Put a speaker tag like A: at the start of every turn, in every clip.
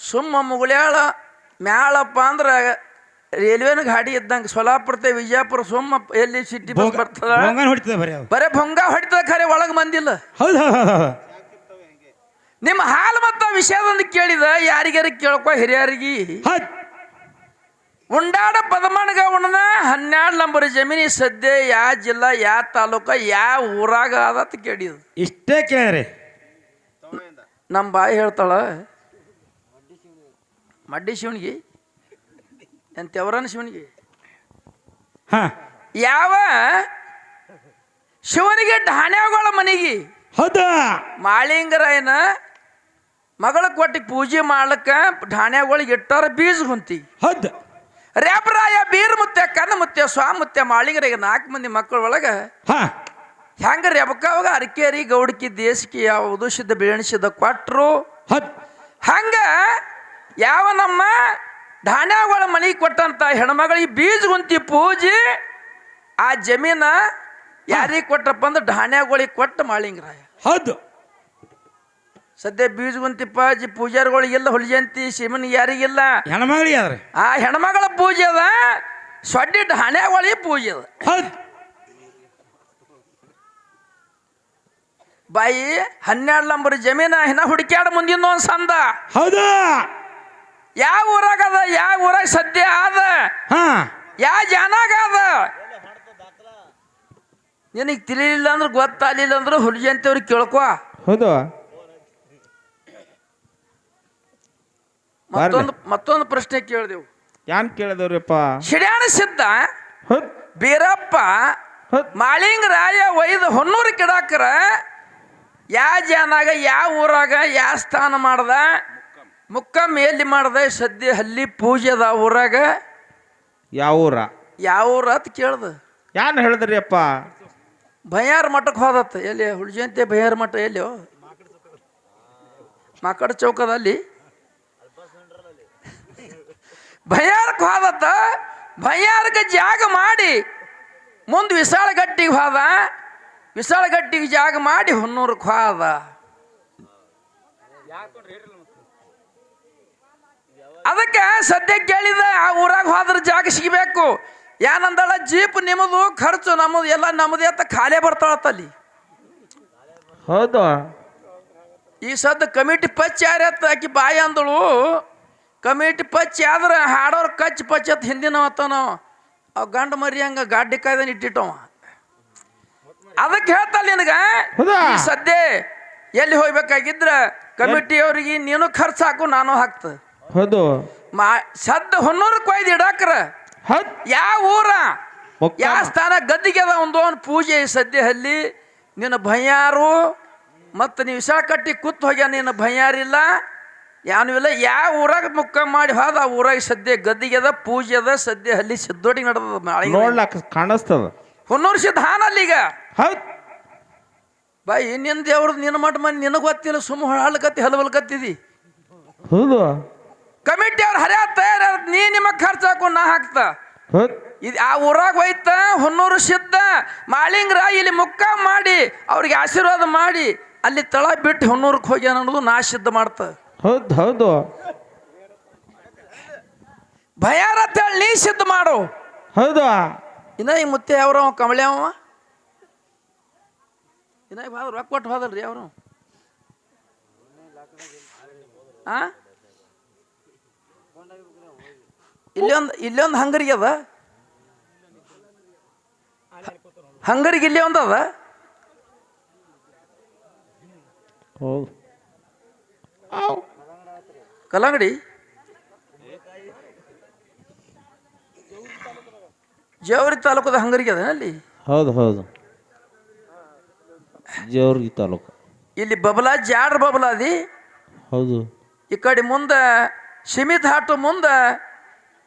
A: ಸುಮ್ಮ ಮುಗುಳ್ಯಾಳ ಮ್ಯಾಳಪ್ಪ ಅಂದ್ರೆ ರೈಲ್ವೆನ ಗಾಡಿ ಇದ್ದಂಗೆ ಸೊಲಾಪುರತೆ ವಿಜಯಪುರ ಸುಮ್ಮ ಎಲ್ಲಿ ಸಿಟಿ ಬಸ್ ಬರ್ತದ?
B: ಬರೀ
A: ಭಂಗ ಹೊಡಿತದ ಖರೆ ಒಳಗೆ ಮಂದಿಲ್ಲ. ನಿಮ್ಮ ಹಾಲು ಮತ್ತ ವಿಷಯದೊಂದು ಕೇಳಿದ ಯಾರಿಗಾರ ಕೇಳ್ಕೊ ಹಿರಿಯರಿಗೆ? ಉಂಡಾಡ ಪದಮಾಣಗ ಉಣ್ಣ ಹನ್ನೆರಡು ನಂಬರ್ ಜಮೀನಿ ಸದ್ಯ ಯಾ ಜಿಲ್ಲಾ ಯಾ ತಾಲೂಕ ಯಾವ ಊರಾಗ ಆದತ್ ಕೇಳಿದ.
B: ಇಷ್ಟೇ ಕೇಳ್ರಿ
A: ನಮ್ಮ ಬಾಯಿ ಹೇಳ್ತಾಳ ಮಡ್ಡಿ ಶಿವನಿಗೆ ಎಂತೆವರನ ಶಿವನಿಗೆ?
B: ಹಾ.
A: ಯಾವ ಶಿವನಿಗೆ ಢಾಣ್ಯಾಗಳ ಮನೆಗೆ?
B: ಹೌದ.
A: ಮಾಳಿಂಗರಾಯನ ಮಗಳ ಕೊಟ್ಟಿ ಪೂಜೆ ಮಾಡ್ಲಕ್ಕ ಢಾಣ್ಯಾಗಳಿಗೆ ಇಟ್ಟಾರ ಬೀಜ ಹೊಂತಿ.
B: ಹೌದ.
A: ರೇಪರಾಯ ಬೀರ್ ಮುತ್ತೆ ಕನ್ನ ಮುತ್ಯ ಸ್ವಾಮುತ್ಯ ಮಾಳಿಂಗರಿಗೆ ನಾಲ್ಕು ಮಂದಿ ಮಕ್ಕಳ ಒಳಗೆ
B: ಹಾ.
A: ಹೆಂಗ ರೆಬಕಾವಾಗ ಅರಕೇರಿ ಗೌಡಕಿ ದೇಶಕ್ಕೆ ಯಾವ ಉದುಷಿದ್ದ ಬೆಳೆಸಿದ ಕೊಟ್ರು. ಹಂಗ ಯಾವ ನಮ್ಮ ಧಾನ್ಯಗಳ ಮನೆಗೆ ಕೊಟ್ಟಂತ ಹೆಣ್ಮಗಳಿಗೆ ಬೀಜ ಗುಂತಿ ಪೂಜಿ ಆ ಜಮೀನ ಯಾರಿಗೆ ಕೊಟ್ಟಪ್ಪ ಅಂದ್ರೆ ಧಾನ್ಯಗಳಿಗೆ ಕೊಟ್ಟು ಮಾಳಿಂಗರಾಯ.
B: ಹೌದು.
A: ಸದ್ಯ ಬೀಜ ಗುಂತಿ ಜಿ ಪೂಜಾರಿಗಳಿಗೆಲ್ಲ ಹುಲಿಜಂತಿ ಶಿವನ್ ಯಾರಿಗಿಲ್ಲ
B: ಹೆಣ್ಮಗಳಿಗೆ
A: ಆ ಹೆಣ್ಮಗಳ ಪೂಜೆ ಅದ ಸೊಡ್ಡಿ ಧಾನ್ಯಗಳಿಗೆ ಪೂಜೆ ಅದ.
B: ಹೌದು.
A: ಬಾಯಿ ಹನ್ನೆರಡು ನಂಬರ್ ಜಮೀನ ಹಿನ ಹುಡುಕ್ಯಾಡ ಮುಂದಿನ ಒಂದು ಸಂದ.
B: ಹೌದು.
A: ಯಾವ ಊರಾಗ ಅದ ಯಾವ ಊರಾಗ ಸದ್ಯ ಅದ?
B: ಹಾ.
A: ಯಾವ ಜಾನಾಗ ಅದ? ನಿನಗೆ ತಿಳಿಲಿಲ್ಲ ಅಂದ್ರೆ ಗೊತ್ತಾಗಲಿಲ್ಲ ಅಂದ್ರೆ ಹುಲಿಜಂತವ್ರಿಗೆ ಕೇಳ್ಕೊ.
B: ಹೌದು.
A: ಮತ್ತೊಂದು ಮತ್ತೊಂದು ಪ್ರಶ್ನೆ ಕೇಳಿದೆವು.
B: ಯಾನ್ ಕೇಳಿದವ್ರಿಪ್ಪ?
A: ಶಿಡ್ಯಾಣ ಸಿದ್ಧ?
B: ಹೌದು.
A: ಬೀರಪ್ಪ
B: ಮಾಳಿಂಗ
A: ರಾಯ ಒಯ್ದು ಹೊನ್ನೂರು ಕಿಡಾಕರ ಯಾವ ಜಾನಾಗ ಯಾವ ಊರಾಗ ಯಾವ ಸ್ಥಾನ ಮಾಡ್ದ? ಮುಕ್ಕಮ್ಮ ಎಲ್ಲಿ ಮಾಡ್ದೆ ಸದ್ಯ ಹಲ್ಲಿ ಪೂಜೆ ಅದ ಊರಾಗ.
B: ಯಾವ ಊರ?
A: ಯಾವ ಊರ ಅಂತ ಕೇಳ್ದ.
B: ಯಾನ್ ಹೇಳಿದ್ರಿ ಅಪ್ಪ?
A: ಭಯಾರ ಮಠಕ್ಕೆ ಹೋದತ್ತ. ಎಲ್ಲಿ ಹುಳಜಯಂತಿ ಭಯಾರ ಮಠ ಎಲ್ಲಿ? ಮಾಕಡ ಚೌಕದಲ್ಲಿ ಭಯಾರಕ್ಕೆ ಹೋದತ್ತ. ಭಯಾರಕ್ಕೆ ಜಾಗ ಮಾಡಿ ಮುಂದೆ ವಿಶಾಲಗಟ್ಟಿಗೆ ಹೋದ. ವಿಶಾಲಗಟ್ಟಿಗೆ ಜಾಗ ಮಾಡಿ ಹೊನ್ನೂರಕ್ಕೆ ಹೋದ. ಅದಕ್ಕೆ ಸದ್ಯ ಕೇಳಿದ ಆ ಊರಾಗ ಹೋದ್ರ ಜಾಗ ಸಿಗಬೇಕು. ಏನಂದಳ ಜೀಪ್ ನಿಮ್ಮದು ಖರ್ಚು ನಮ್ಮದು ಎಲ್ಲ ನಮ್ಮದೇ ಅಂತ ಖಾಲಿ ಬರ್ತಾಳತ್ತಲ್ಲಿ
B: ಹೌದು.
A: ಈ ಸದ್ದು ಕಮಿಟಿ ಪಚ್ ಯಾರ ಆಕಿ ಬಾಯಿ ಅಂದಳು. ಕಮಿಟಿ ಪಚ್ ಆದ್ರೆ ಹಾಡೋರು ಕಚ್ ಪಚ್ ಅತ್ ಹಿಂದಿನ ಅತ್ತ ನಾವು ಅವ್ ಗಂಡ ಮರಿ ಹಂಗ ಗಾಡಿ ಕಾಯ್ದನ್ ಇಟ್ಟಿಟ್ಟವ. ಅದಕ್ಕೆ ಹೇಳ್ತಾಳ ನಿನಗ? ಈ ಸದ್ಯ ಎಲ್ಲಿ ಹೋಗ್ಬೇಕಾಗಿದ್ರ ಕಮಿಟಿಯವ್ರಿಗೆ ನೀನು ಖರ್ಚು ಹಾಕು ನಾನು ಹಾಕ್ತ.
B: ಹೌದು.
A: ಮಾ ಸದ್ದ ಹೊನ್ನೂರು ಕೊಯ್ದು ಇಡಾಕ್ರ.
B: ಹೌದು.
A: ಯಾವ ಊರ? ಯಾವ ಸ್ಥಾನ? ಗದ್ದಿಗೆ ಅದ ಒಂದು ಒಂದು ಪೂಜೆ ಸದ್ಯ ಅಲ್ಲಿ ನಿನ್ನ ಭಯಾರು ಮತ್ತು ನೀವು ವಿಷ ಕಟ್ಟಿ ಕೂತ್ ಹೋಗ್ಯ ನಿನ್ನ ಭಯಾರಿಲ್ಲ ಯಾನು ಇಲ್ಲ. ಯಾವ ಊರಾಗ ಮುಕ್ಕ ಮಾಡಿ ಹೋದ? ಆ ಊರಾಗ ಸದ್ಯ ಗದ್ದಿಗೆ ಅದ ಪೂಜೆ ಅದ ಸದ್ಯ ಅಲ್ಲಿ ಸಿದ್ದೋಡಿ ನಡೆದ
B: ನೋಡ್ಲಾಕ ಕಾಣಿಸ್ತದ.
A: ಹೊನ್ನೂರು ಸಿದ್ಧ ಹಾನಲ್ಲಿ ಈಗ?
B: ಹೌದು.
A: ಬಾಯಿ ನಿನ್ನ ದೇವ್ರದ್ದು ನಿನ್ನ ಮಠ ಮನೆ ನಿನಗೆ ಗೊತ್ತಿಲ್ಲ. ಸುಮ್ಮ ಹಾಳ್ಕತ್ತಿ ಹಲವಲ್ಕತ್ತಿದಿ.
B: ಹೌದು.
A: ಕಮಿಟಿ ಅವ್ರು ಹರ್ಯಾ ತಯಾರ ನೀ ನಿಮ್ಮ ಖರ್ಚು ಹಾಕೊಂಡು ನಾ ಹಾಕ್ತ. ಇದು ಆ ಊರಾಗ ಹೋಯ್ತ ಹೊನ್ನೂರು ಸಿದ್ಧ ಮಾಳಿಂಗ್ರ ಇಲ್ಲಿ ಮುಕ್ಕ ಮಾಡಿ ಅವ್ರಿಗೆ ಆಶೀರ್ವಾದ ಮಾಡಿ ಅಲ್ಲಿ ತಳ ಬಿಟ್ಟು ಹೊನ್ನೂರಕ್ಕೆ ಹೋಗ್ಯಾನ ಅನ್ನೋದು ನಾ ಸಿದ್ಧ ಮಾಡ್ತ.
B: ಹೌದು ಹೌದು.
A: ಭಯಾರ ಹೇಳಿ ನೀ ಸಿದ್ಧ ಮಾಡು.
B: ಹೌದು?
A: ಇನ್ನ ಈ ಮುತ್ತೆ ಯಾವ್ರ ಕಮಳೆ ಅವ? ಇನ್ನ ರೊಕ್ಕ ಕೊಟ್ಟು ಹೋದಲ್ರಿ ಅವರು ಆ? ಇಲ್ಲೊಂದು ಇಲ್ಲೊಂದು ಹಂಗರಿಗೆ ಅದ ಹಂಗರಿಗೆ ಇಲ್ಲೇ ಒಂದು ಅದ
B: ಹೌದು.
A: ಕಲ್ಲಂಗಡಿ. ಜೇವರಿ ತಾಲೂಕದ ಹಂಗರಿಗೆ ಅದ ಅಲ್ಲಿ?
B: ಹೌದು ಹೌದು. ಜೇವರಿ ತಾಲೂಕು.
A: ಇಲ್ಲಿ ಬಬಲಾ ಜಾಡ್ರ ಬಬಲಾದಿ
B: ಹೌದು.
A: ಈ ಕಡೆ ಮುಂದೆ ಸಿಮಿತ್ ಹಾಟು ಮುಂದೆ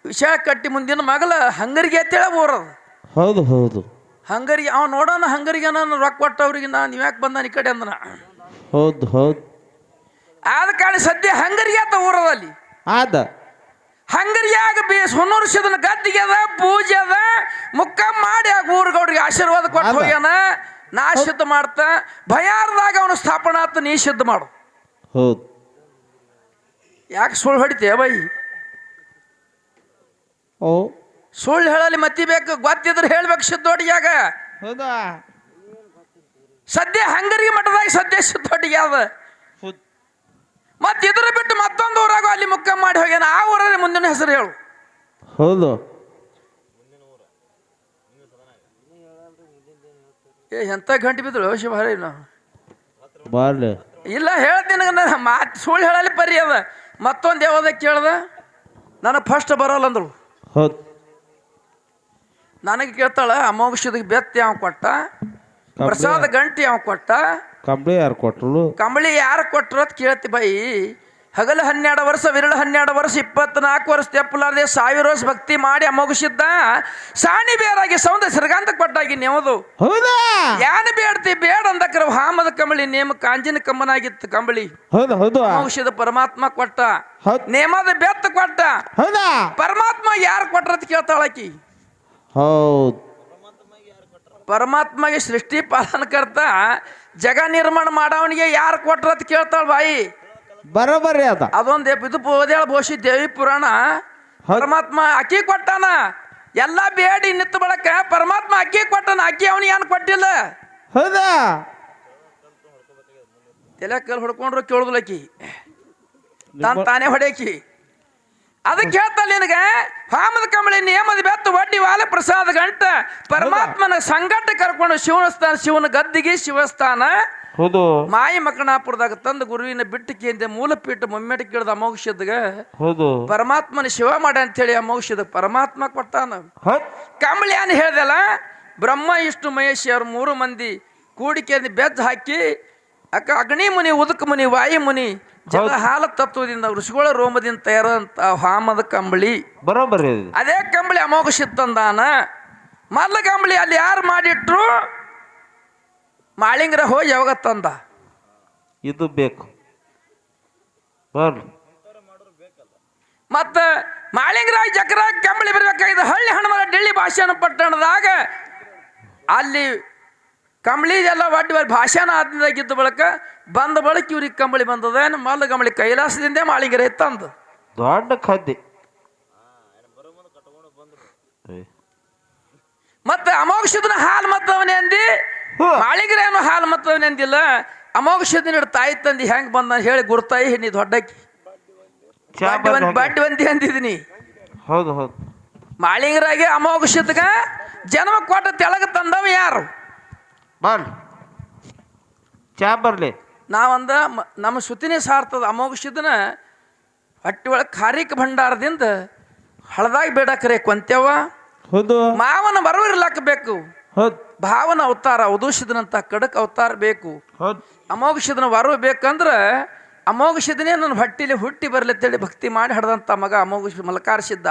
A: ವಿಷ ಕಟ್ಟಿ ಮುಂದಿನ ಮಗಲ ಹಂಗರಿಗೆ ಅಂತೇಳ ಬೋರದು
B: ಹೌದು ಹೌದು.
A: ಹಂಗರಿಗೆ ಅವ ನೋಡೋಣ ಹಂಗರಿಗೆ ನಾನು ರೊಕ್ಕ ಕೊಟ್ಟವ್ರಿಗೆ ನಾನು ನೀವು ಯಾಕೆ ಬಂದ ಈ ಕಡೆ ಅಂದನ.
B: ಹೌದು ಹೌದು.
A: ಆದ ಕಾರಣ ಸದ್ಯ ಹಂಗರಿಗೆ ಅಂತ ಊರದಲ್ಲಿ
B: ಆದ.
A: ಹಂಗರಿಯಾಗ ಬೇ ಹೊನ್ನೂರು ಸಿದನ ಗದ್ದಿಗೆ ಅದ ಪೂಜೆ ಅದ ಮುಕ್ಕ ಮಾಡಿ ಆ ಊರುಗೌಡ್ರಿಗೆ ಆಶೀರ್ವಾದ ಕೊಟ್ಟು. ಹೋಗ್ಯಾನ ನಾ ಶುದ್ಧ ಮಾಡ್ತ ಭಯಾರದಾಗ ಅವನು ಸ್ಥಾಪನಾ ಆತ ನೀ ಶುದ್ಧ ಮಾಡು.
B: ಹೌದು.
A: ಯಾಕೆ ಸುಳ್ಳು ಹೊಡಿತೀಯ ಬೈ?
B: ಓ.
A: ಸುಳ್ಳು ಹೇಳಲಿ ಮತ್ತಿ ಬೇಕು ಗೊತ್ತಿದ್ರೆ ಹೇಳ್ಬೇಕು ಸಿದ್ದೋಟಿಗ್ಯಾಗ
B: ಹೌದಾ?
A: ಸದ್ಯ ಹಂಗರಿಗೆ ಮಠದಾಗ ಸದ್ಯ ಸಿದ್ದೋಟಿಗೆ ಅದ. ಮತ್ತೆ ಇದ್ರ ಬಿಟ್ಟು ಮತ್ತೊಂದು ಊರಾಗ ಅಲ್ಲಿ ಮುಕ್ಕ ಮಾಡಿ ಹೋಗ್ಯಾನ ಆ ಊರಲ್ಲಿ ಮುಂದಿನ ಹೆಸರು ಹೇಳು.
B: ಹೌದು.
A: ಏ ಎಂತ ಗಂಟೆ ಬಿದ್ರು ಶಿವಹರಿ ನಾವು
B: ಬಾರ್ಲೆ.
A: ಇಲ್ಲ ಹೇಳ್ತೀನಿ ಮಾತು ಸುಳ್ಳು ಹೇಳಲಿ ಪರಿ ಅದ. ಮತ್ತೊಂದು ಯಾವ್ದ ಕೇಳ್ದ? ನನಗೆ ಫಸ್ಟ್ ಬರೋಲ್ಲ ಅಂದ್ರು
B: ಹೌದ್.
A: ನನಗೆ ಕೇಳ್ತಾಳ ಅಮೋಘದ ಬೆತ್ತ ಯಾವ ಕೊಟ್ಟ? ಪ್ರಸಾದ ಗಂಟಿ ಯಾವ ಕೊಟ್ಟ?
B: ಕಂಬಳಿ ಯಾರು ಕೊಟ್ರು
A: ಕಂಬಳಿ ಯಾರು ಕೊಟ್ರು ಅಂತ ಕೇಳ್ತಿ ಬೈ. ಹಗಲು ಹನ್ನೆರಡು ವರ್ಷ ವಿರಳ ಹನ್ನೆರಡು ವರ್ಷ ಇಪ್ಪತ್ನಾಲ್ಕು ವರ್ಷ ತೆಪ್ಪಲಾರದೆ ಸಾವಿರ ವರ್ಷ ಭಕ್ತಿ ಮಾಡಿ ಅಮೋಘಿಸಿದ್ದ ಸಾಣಿ ಬೇರಾಗಿ ಸೌಂದ ಸಿರಗಾಂತ ಕೊಟ್ಟಾಗಿ ನೆವದು
B: ಹೌದಾ?
A: ಯಾನ ಬೇಡ್ತಿ ಬೇಡ ಅಂದಕ್ರ ಹಾಮದ ಕಂಬಳಿ ನೇಮ ಕಾಂಜಿನ ಕಂಬನಾಗಿತ್ತು ಕಂಬಳಿ.
B: ಹೌದು ಹೌದು.
A: ಪರಮಾತ್ಮ ಕೊಟ್ಟ ನೇಮದ ಬೆತ್ತ ಕೊಟ್ಟ.
B: ಹೌದಾ?
A: ಪರಮಾತ್ಮ ಯಾರು ಕೊಟ್ರತ್ ಕೇಳ್ತಾಳಕಿ
B: ಹೌದ್.
A: ಪರಮಾತ್ಮಗೆ ಸೃಷ್ಟಿ ಪಾಲನಕರ್ತ ಜಗ ನಿರ್ಮಾಣ ಮಾಡವನಿಗೆ ಯಾರು ಕೊಟ್ರತ್ ಕೇಳ್ತಾಳ ಬಾಯಿ.
B: ಬರೋಬರ್ರಿ ಅದ.
A: ಅದೊಂದು ಇದು ಓದೇಳ ಬೋಷಿ ದೇವಿ ಪುರಾಣ. ಪರಮಾತ್ಮ ಅಕ್ಕಿ ಕೊಟ್ಟಾನ. ಎಲ್ಲ ಬೇಡಿ ನಿತ್ತು ಬಳಕ ಪರಮಾತ್ಮ ಅಕ್ಕಿ ಕೊಟ್ಟನ. ಅಕ್ಕಿ ಅವನಿಗೆ ಏನು ಕೊಟ್ಟಿಲ್ಲ.
B: ಹೌದಾ?
A: ತಲೆ ಕಲ್ ಹೊಡ್ಕೊಂಡ್ರು ಕೇಳುದಿಲ್ಲ ಅಕ್ಕಿ ತಾನ್ ತಾನೇ ಹೊಡೆಯಕಿ. ಅದಕ್ಕೆ ಹೇಳ್ತಾ ನಿನಗೆ ಹಾಮದ ಕಂಬಳಿ ನೇಮದ ಬೆತ್ತು ಒಡ್ಡಿ ವಾಲ ಪ್ರಸಾದ ಗಂಟ. ಪರಮಾತ್ಮನ ಸಂಗಟ ಕರ್ಕೊಂಡು ಶಿವನ ಸ್ಥಾನ ಶಿವನ ಗದ್ದಿಗೆ ಶಿವಸ್ಥಾನ.
B: ಹೌದು.
A: ಮಾಯಿ ಮಕ್ಕಣಾಪುರದಾಗ ತಂದು ಗುರುವಿನ ಬಿಟ್ಟು ಕೇಂದ್ರ ಮೂಲಪೀಠ ಮೊಮ್ಮೆಟ್ ಕೇಳ್ದ ಅಮೋಘಷದ್ಗ
B: ಹೌದು.
A: ಪರಮಾತ್ಮನ ಶಿವ ಮಾಡ ಅಂತೇಳಿ ಅಮೋಘಷದ ಪರಮಾತ್ಮ ಕೊಟ್ಟಾನ. ಕಂಬಳಿ ಏನು ಹೇಳ್ದಲ್ಲ ಬ್ರಹ್ಮ ಇಷ್ಟು ಮಹೇಶ್ ಅವ್ರ ಮೂರು ಮಂದಿ ಕೂಡಿಕೆ ಬೆದ್ದು ಹಾಕಿ ಅಕ್ಕ ಅಗ್ನಿ ಮುನಿ ಉದಕ ಮುನಿ ವಾಯು ಮುನಿ ಜಲ ಹಾಲ ತತ್ವದಿಂದ ಋಷಿಗಳ ರೋಮದಿಂದ ತಯಾರಂತ ಹಾಮದ ಕಂಬಳಿ.
B: ಬರೋಬರ್ರಿ ಅದು.
A: ಅದೇ ಕಂಬಳಿ ಅಮೋಘ ತಂದಾನ. ಮಲ್ಲ ಕಂಬಳಿ ಅಲ್ಲಿ ಯಾರು ಮಾಡಿಟ್ರು? ಮಾಳಿಂಗ್ರ ಹೋಗಿ ಯಾವಾಗ ತಂದ?
B: ಇದು ಬೇಕು. ಬರ್ರಿ.
A: ಮತ್ತ ಚಕ್ರ ಕಂಬಳಿ ಬರ್ಬೇಕಾಗಿದೆ ಹಳ್ಳಿ ಹಣಮಲ ಡೆಲ್ಲಿ ಭಾಷಣ ಪಟ್ಟಣದಾಗ ಅಲ್ಲಿ ಕಂಬಳಿ ಎಲ್ಲ ಒಡ್ಡಿ ಭಾಷಾನ ಭಾಷಣ ಆದ್ಮೇಲಾಗಿದ್ದ ಬಳಕ ಬಂದ ಬಳಿಕ ಇವ್ರಿಗೆ ಕಂಬಳಿ ಬಂದದ. ಮಲ್ಲ ಕಂಬಳಿ ಕೈಲಾಸದಿಂದ ಮಾಳಿಂಗರ ತಂದು.
B: ದೊಡ್ಡ ಖದ್ದಿ. ಏ,
A: ಮತ್ತೆ ಅಮೋಕ್ಷದನ ಹಾಲು ಮತ್ತವನೇ ಅಂದಿ. ಮಾಳಿಂಗರೇನು ಹಾಲು ಮತ್ತವನೇ ಅಂದಿಲ್ಲ ನೀಡು ತಾಯಿ ತಂದು ಹೆಂಗ್ ಬಂದ ಹೇಳಿ ಗುರ್ತಾಯಿ ನೀ ದೊಡ್ಡಕ್ಕಿ. ಬಡ್ಡಿ ಬಂದಿ ಅಂದಿದ್ದೀನಿ.
B: ಹೌದು ಹೌದು.
A: ಮಾಳಿಗ್ರಾಗೆ ಅಮೋಘಷದ್ಗ ಜನ್ಮ ಕೊಟ್ಟ ತೆಳಗ ತಂದವ ಯಾರು?
B: ಬರ್ಲಿ. ಚಾ ಬರ್ಲಿ.
A: ನಾವಂದ ನಮ್ಮ ಸುತ್ತಿನೇ ಸಾರ್ತದ ಅಮೋಘಷದನ ಹೊಟ್ಟಿ ಒಳಗೆ ಖಾರಿಕ ಭಂಡಾರದಿಂದ ಹಳದಾಗಿ ಬೇಡಕ್ರೆ ಕೊಂತೇವ
B: ಹೌದು.
A: ಮಾವನ ಬರವಿರ್ಲಾಕ ಬೇಕು.
B: ಹೌದ್.
A: ಭಾವನ ಅವತಾರ ಉದೂಷಿದನಂತ ಖಡಕ್ ಅವತಾರ ಬೇಕು.
B: ಹೌದ್.
A: ಅಮೋಘಷದನ ವರ ಬೇಕಂದ್ರೆ ಅಮೋಘಷದನೇ ನನ್ನ ಹೊಟ್ಟಿಲಿ ಹುಟ್ಟಿ ಬರ್ಲತ್ತೇಳಿ ಭಕ್ತಿ ಮಾಡಿ ಹಡದಂತ ಮಗ ಅಮೋಘ
B: ಮಲಕಾರ
A: ಸಿದ್ಧ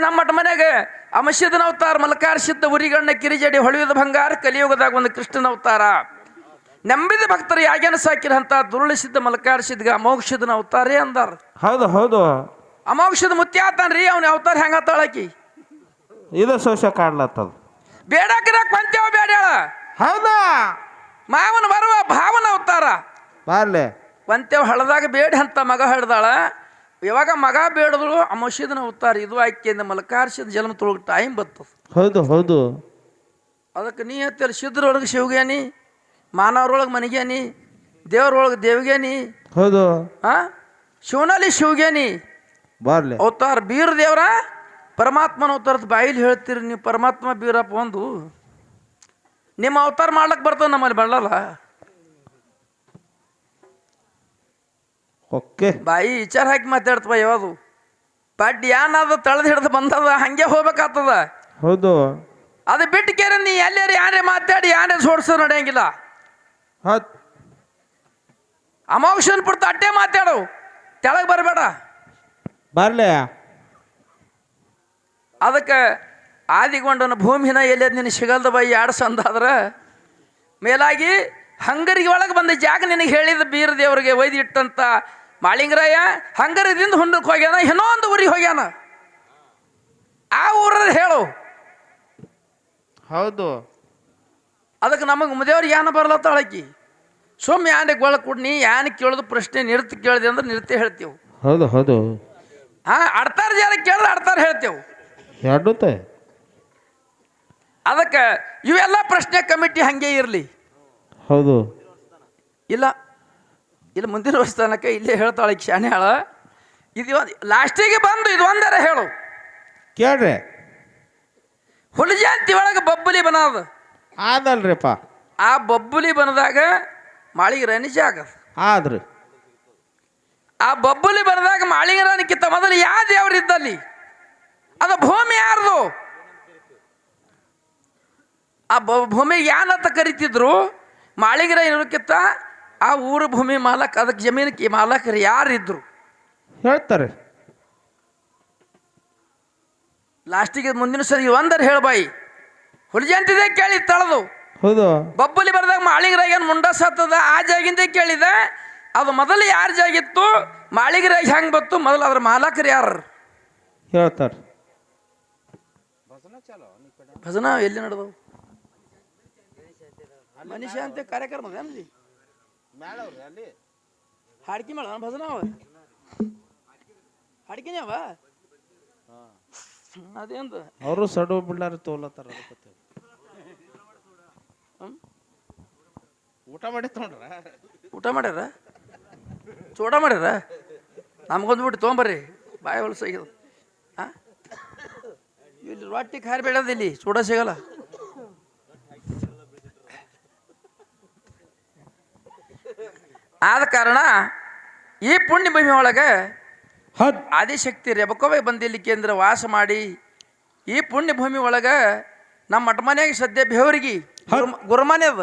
A: ನಮ್ಮ ಮಠ ಮನೆಗೆ ಅಮಶಿದನ ಅವತಾರ ಮಲಕಾರ್ಸಿದ್ದ ಉರಿಗಣ್ಣ ಕಿರಿಜಡಿ ಹೊಳೆಯದ ಬಂಗಾರ ಕಲಿಯುಗದಾಗ ಒಂದು ಕೃಷ್ಣನ ಅವತಾರ. ನಂಬಿದ ಭಕ್ತರು ಯಾಗೇನ ಸಾಕಿರಂತ ದುರುಳಿಸಿದ್ದ ಮಲಕಾರ್ಸಿದ್ಗ ಅಮೋಘಷದನ ಅವತಾರೇ ಅಂದಾರ.
B: ಹೌದು ಹೌದು.
A: ಅಮೋಘಷದ ಮುತ್ಯಾತನ್ರಿ ಅವನ ಅವತಾರ ಹೆಂಗ ತಾಳಕಿ
B: ಇದು ಸೋಷ ಕಾಡ್ಲತ್ತದ.
A: ಬೇಡಕ್ರ ಕೊಂತೇವ ಬೇಡ್ಯಾಳ
B: ಹೌದಾ?
A: ಮಾವನ ಬರುವ ಭಾವನ ಅವತಾರ
B: ಬಾರ್ಲೆ.
A: ಕೊಂತೇವ ಹಳದಾಗ ಬೇಡ ಅಂತ ಮಗ ಹಳ್ದಾಳ. ಇವಾಗ ಮಗ ಬೇಡದಳು ಅಮೋಷದನ ಅವತಾರ ಇದು ಆಕೆಯಿಂದ ಮಲಕಾರ್ಸಿದ ಜನ್ಮ ತೊಳಗ ಟೈಮ್ ಬರ್ತದೆ
B: ಹೌದು ಹೌದು.
A: ಅದಕ್ಕೆ ನೀ ಹೇಳ್ತೀರ ಸಿದ್ರೊಳಗೆ ಶಿವಗೇನಿ ಮಾನವ್ರೊಳಗೆ ಮನಿಗೇನಿ ದೇವ್ರೊಳಗೆ ದೇವಗೇನಿ.
B: ಹೌದು.
A: ಆ? ಶಿವನಲ್ಲಿ ಶಿವಗೇನಿ.
B: ಬರ್ಲಿ.
A: ಅವತಾರ ಬೀರ ದೇವ್ರ ಪರಮಾತ್ಮನ ಅವತಾರದ ಬಾಯಿಲಿ ಹೇಳ್ತೀರಿ ನೀವು ಪರಮಾತ್ಮ ಬೀರಪ್ಪ ಒಂದು. ನಿಮ್ಮ ಅವತಾರ ಮಾಡ್ಲಕ್ಕೆ ಬರ್ತದೆ ನಮ್ಮಲ್ಲಿ ಬಳ್ಳಲ್ಲ.
B: ಓಕೆ.
A: ಬಾಯಿ ವಿಚಾರ ಹಾಕಿ ಮಾತಾಡ್ತವ ಯಾವುದು? ಬಟ್ ಏನಾದ ತಳೆದು ಹಿಡ್ದು ಬಂದದ ಹಂಗೆ ಹೋಗ್ಬೇಕಾಗ್ತದ.
B: ಹೌದು.
A: ಅದು ಬಿಟ್ಟು ಕೇರ ನೀ ಎಲ್ಲಾರು ಯಾರೇ ಮಾತಾಡಿ ಯಾರೇ ಸೋಡ್ಸೋ ನಡೆಯಂಗಿಲ್ಲ. ಅಮೋಕ್ಷನ್ ಬಿಡ್ತು ಅಟ್ಟೆ ಮಾತಾಡು. ತೆಳಗ್ ಬರಬೇಡ.
B: ಬರ್ಲಿ.
A: ಅದಕ್ಕೆ ಆದಿಗೊಂಡನ ಭೂಮಿನ ಎಲ್ಲಿ ನಿನಗೆ ಸಿಗಲ್ದ ಬೈ ಎರಡು ಸಂದಾದ್ರ ಮೇಲಾಗಿ ಹಂಗರಿಗೆ ಒಳಗೆ ಬಂದ ಜಾಗ ನಿನಗೆ ಹೇಳಿದ ಬೀರ ದೇವರಿಗೆ ಒಯ್ದಿಟ್ಟಂತ ಮಾಳಿಂಗರಾಯ ಹಂಗರದಿಂದ ಹುಂಡಕ್ಕೆ ಹೋಗ್ಯಾನ ಇನ್ನೊಂದು ಊರಿಗೆ ಹೋಗ್ಯಾನ. ಆ ಊರ ಹೇಳು.
B: ಹೌದು.
A: ಅದಕ್ಕೆ ನಮಗೆ ಮುದೇವ್ರಿಗೆ ಯಾನ ಬರ್ಲತ್ತಾಳಕಿ ಸುಮ್ಮ ಯಾನೆ ಗೊಳ ಕೊಡ್ನಿ ಯಾನ ಕೇಳೋದು ಪ್ರಶ್ನೆ ನಿರ್ತ ಕೇಳಿದೆ ಅಂದ್ರೆ ನಿರ್ತೇ ಹೇಳ್ತೀವಿ.
B: ಹೌದು ಹೌದು.
A: ಹಾಂ ಅಡ್ತಾರ ಜನ ಕೇಳಿದ್ರೆ ಅಡ್ತಾರ ಹೇಳ್ತೇವೆ. ಅದಕ್ಕೆ ಇವೆಲ್ಲ ಪ್ರಶ್ನೆ ಕಮಿಟಿ ಹಂಗೆ ಇರಲಿ.
B: ಹೌದು.
A: ಇಲ್ಲ ಇಲ್ಲ ಮುಂದಿನ ವರ್ಷ ತನಕ ಇಲ್ಲೇ ಹೇಳ್ತಾಳೆ ಈಗ ಹೇಳ ಇದು ಲಾಸ್ಟಿಗೆ ಬಂದು ಇದು ಒಂದರ ಹೇಳು.
B: ಕೇಳ್ರಿ.
A: ಹುಲಿಜಾತಿ ಒಳಗೆ ಬಬ್ಬುಲಿ ಬನದ.
B: ಆದಲ್ರಿಪ್ಪ.
A: ಆ ಬಬ್ಬುಲಿ ಬನದಾಗ ಮಾಳಿಗೆ ರಣಿಜ ಆಗದ
B: ಆದ್ರಿ.
A: ಆ ಬಬ್ಬುಲಿ ಬನದಾಗ ಮಾಳಿಗೆ ರಾಣಿಕ್ಕಿಂತ ಮೊದಲು ಯಾವ ದೇವ್ರು ಇದ್ದಲ್ಲಿ ಅದು ಭೂಮಿ ಯಾರ್ದು? ಆ ಭೂಮಿ ಯಾನಂತ ಕರಿತಿದ್ರು? ಮಾಳಿಗಿರ ಇರೋಕ್ಕಿಂತ ಆ ಊರು ಭೂಮಿ ಮಾಲಕ್ ಅದಕ್ಕೆ ಜಮೀನಕ್ಕೆ ಮಾಲಕರು ಯಾರಿದ್ರು?
B: ಹೇಳ್ತಾರೆ.
A: ಲಾಸ್ಟಿಗೆ ಮುಂದಿನ ಸರಿ ಒಂದರ ಹೇಳ್ಬಾಯಿ ಹುಲಿಜಂತಿದೆ ಕೇಳಿ ತಳದು.
B: ಹೌದು.
A: ಬಬ್ಬುಲಿ ಬರ್ದಾಗ ಮಾಳಿಗರಾಗ ಏನು ಮುಂಡಸ್ ಹತ್ತದ? ಆ ಜಾಗಿಂದ ಕೇಳಿದೆ. ಅದು ಮೊದಲು ಯಾರ ಜಾಗಿತ್ತು? ಮಾಳಿಗರಾಗ ಹೆಂಗೆ ಬತ್ತು ಮೊದಲು ಅದ್ರ ಮಾಲಕರು ಯಾರು
B: ಹೇಳ್ತಾರೆ.
A: ಭಜನಾ ಎಲ್ಲಿ ನಡೆದವು? ಮನುಷ್ಯ ಅಂತ ಕಾರ್ಯಕ್ರಮ ಹಾಡ್ಕಿ ಮಾಡ ಭಜನ ಅವ. ಹಾಡ್ಕಿನೇ ಅವ? ಅದೇಂದ
B: ಅವರು ಸಡು ಬಿಡ್ಲಾರ ತೋಲತ್ತಾರ ಅದಕ್ಕೆ? ಊಟ ಮಾಡಿ ತೊಗೊಂಡ್ರ?
A: ಊಟ ಮಾಡ್ಯಾರ? ಚೂಡ ಮಾಡ್ಯಾರ? ನಮ್ಗೊಂದು ಬಿಟ್ಟು ತೊಗೊಂಬರ್ರಿ. ಬಾಯಿ ಹೊಲಸಾಗ್ಯದ ರೊಟ್ಟಿ ಖಾರಿ ಬೇಡದ ಇಲ್ಲಿ ಚೂಡ ಸಿಗಲ್ಲ. ಆದ ಕಾರಣ ಈ ಪುಣ್ಯ ಭೂಮಿ ಒಳಗೆ ಆದಿಶಕ್ತಿ ರೆಬಕೋವೆ ಬಂದಿಲ್ಲಿ ಕೇಂದ್ರ ವಾಸ ಮಾಡಿ ಈ ಪುಣ್ಯ ಭೂಮಿ ಒಳಗೆ ನಮ್ಮ ಮಠ ಮನೆಯಾಗ ಸದ್ಯ ಬೇವರಿಗಿ ಗುರುಮನೆ ಅದ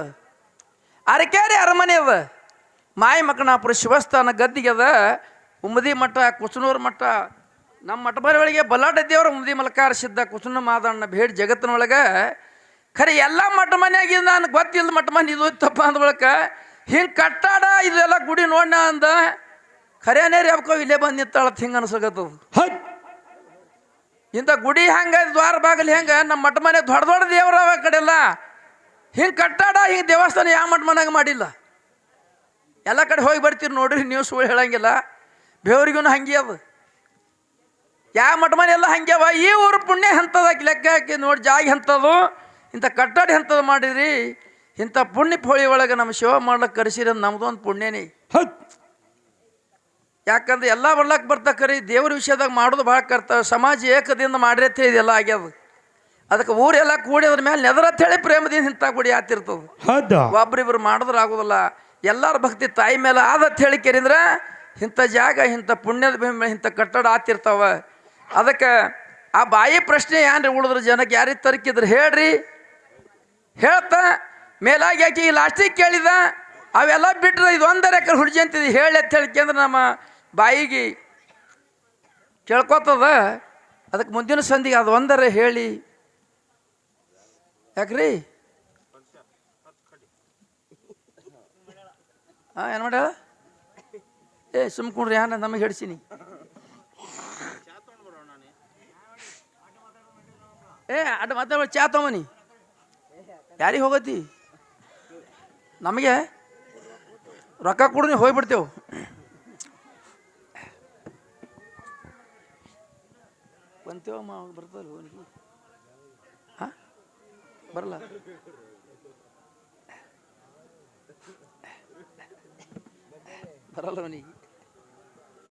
A: ಅರಕೇರಿ ಅರಮನೆ ಅದ ಮಾಯಿ ಮಕ್ಕಣಾಪುರ ಶಿವಸ್ಥಾನ ಗದ್ದಿಗೆ ಅದ ಉಮ್ಮದಿ ಮಠ ಕುಸನೂರು ಮಠ ನಮ್ಮ ಮಠ ಮನೆ ಒಳಗೆ ಬಲ್ಲಾಟ ದೇವರ ಮುದಿ ಮಲಕಾರ ಸಿದ್ಧ ಕುಸುನ ಮಾದಣ್ಣ ಭೇಟಿ ಜಗತ್ತಿನೊಳಗೆ. ಖರೆ ಎಲ್ಲ ಮಠ ಮನೆಯಾಗಿ ನಾನು ಗೊತ್ತಿಲ್ಲ ಮಠ ಮನೆ ಇದು ತಪ್ಪ ಅಂದ ಬಳಿಕ ಹಿಂಗೆ ಕಟ್ಟಾಡ ಇದೆಲ್ಲ ಗುಡಿ ನೋಡ ಅಂದ. ಖರೇನೇ ಅವಕೋ ಇಲ್ಲೇ ಬಂದು ನಿಂತಾಳತ್ ಹಿಂಗೆ ಅನ್ಸಕತ್ತದ. ಇಂಥ ಗುಡಿ ಹಂಗ ದ್ವಾರ ಬಾಗಿಲು ಹೆಂಗೆ ನಮ್ಮ ಮಠ ಮನೆ ದೊಡ್ಡ ದೊಡ್ಡ ದೇವರ ಆ ಕಡೆ ಎಲ್ಲ ಹಿಂಗೆ ಕಟ್ಟಾಡ ಹಿಂಗೆ ದೇವಸ್ಥಾನ ಯಾವ ಮಠ ಮನೆಯಾಗ ಮಾಡಿಲ್ಲ. ಎಲ್ಲ ಕಡೆ ಹೋಗಿ ಬರ್ತೀರಿ ನೋಡ್ರಿ ನೀವು ಸುಳ್ಳು ಹೇಳಂಗಿಲ್ಲ. ಬೇವ್ರಿಗೂ ಹಂಗೆ ಅದು. ಯಾವ ಮಠ ಮನೆ ಎಲ್ಲ ಈ ಊರು ಪುಣ್ಯ ಎಂಥದ ಲೆಕ್ಕ ಹಾಕಿ ನೋಡಿ ಜಾಗ ಹಂತದು ಇಂಥ ಕಟ್ಟಡ ಎಂಥದ್ದು ಮಾಡಿರಿ ಇಂಥ ಪುಣ್ಯ ಪೋಳಿ ಒಳಗೆ ನಮ್ಮ ಶಿವ ಮಾಡ್ಲಿಕ್ಕೆ ಕರೆಸಿರೋದು ನಮ್ದೊಂದು ಪುಣ್ಯನೇ.
B: ಹದ್.
A: ಯಾಕಂದ್ರೆ ಎಲ್ಲ ಬರ್ಲಕ್ಕೆ ಬರ್ತಕ್ಕರಿ ದೇವ್ರ ವಿಷಯದಾಗ ಮಾಡೋದು ಭಾಳ ಕರ್ತವ್ಯ ಸಮಾಜ ಏಕದಿಂದ ಮಾಡಿರತ್ತೆ ಇದೆಲ್ಲ ಆಗ್ಯದ. ಅದಕ್ಕೆ ಊರೆಲ್ಲ ಕೂಡಿ ಅದ್ರ ಮೇಲೆ ನೆದರತ್ ಹೇಳಿ ಪ್ರೇಮದಿಂದ ಇಂಥ ಗುಡಿ ಆತಿರ್ತದೆ.
B: ಒಬ್ಬರಿಬ್ರು
A: ಒಬ್ರಿಬ್ರು ಮಾಡಿದ್ರೆ ಆಗೋದಿಲ್ಲ. ಎಲ್ಲರ ಭಕ್ತಿ ತಾಯಿ ಮೇಲೆ ಆದತ್ ಹೇಳಿ ಕೇಳಿದ್ರೆ ಇಂಥ ಜಾಗ ಇಂಥ ಪುಣ್ಯದ ಇಂಥ ಕಟ್ಟಡ ಆತಿರ್ತಾವ. ಅದಕ್ಕೆ ಆ ಬಾಯಿ ಪ್ರಶ್ನೆ ಏನ್ರಿ ಉಳಿದ್ರ ಜನಕ್ಕೆ ಯಾರಿಗೆ ತರಕಿದ್ರು? ಹೇಳ್ರಿ. ಹೇಳ್ತ. ಮೇಲಾಗಿ ಯಾಕೆ ಈ ಲಾಸ್ಟಿಗೆ ಕೇಳಿದ, ಅವೆಲ್ಲ ಬಿಟ್ರೆ ಇದು ಒಂದರ ಎಕರೆ ಹುಡ್ಜಂತಿದ್ದು ಹೇಳಿ ಅಂತ ಹೇಳ್ಕೆಂದ್ರೆ ನಮ್ಮ ಬಾಯಿಗೆ ಕೇಳ್ಕೊತದ. ಅದಕ್ಕೆ ಮುಂದಿನ ಸಂಧಿಗೆ ಅದು ಒಂದರ ಹೇಳಿ. ಯಾಕ್ರಿ? ಹಾಂ, ಏನು ಮಾಡ್ಯಾಳ? ಏ, ಸುಮ್ಕೊಂಡ್ರಿ, ಯಾನ ನಮಗೆ ಹಿಡ್ಸೀನಿ ಏ ಅಡ್ಡ ಮತ್ತೆ ಚಾ ತಗೊಂಬನಿ ಯಾರಿಗೆ ಹೋಗತಿ? ನಮಗೆ ರೊಕ್ಕ ಕೊಡು ನೀವು ಹೋಗ್ಬಿಡ್ತೇವೆ. ಬಂತೇವಮ್ಮ ಬರ್ತಲ್ಲ ಅವನಿಗೆ ಹಾಂ? ಬರಲ್ಲ. ಬರಲ್ಲ ಅವನಿಗೆ.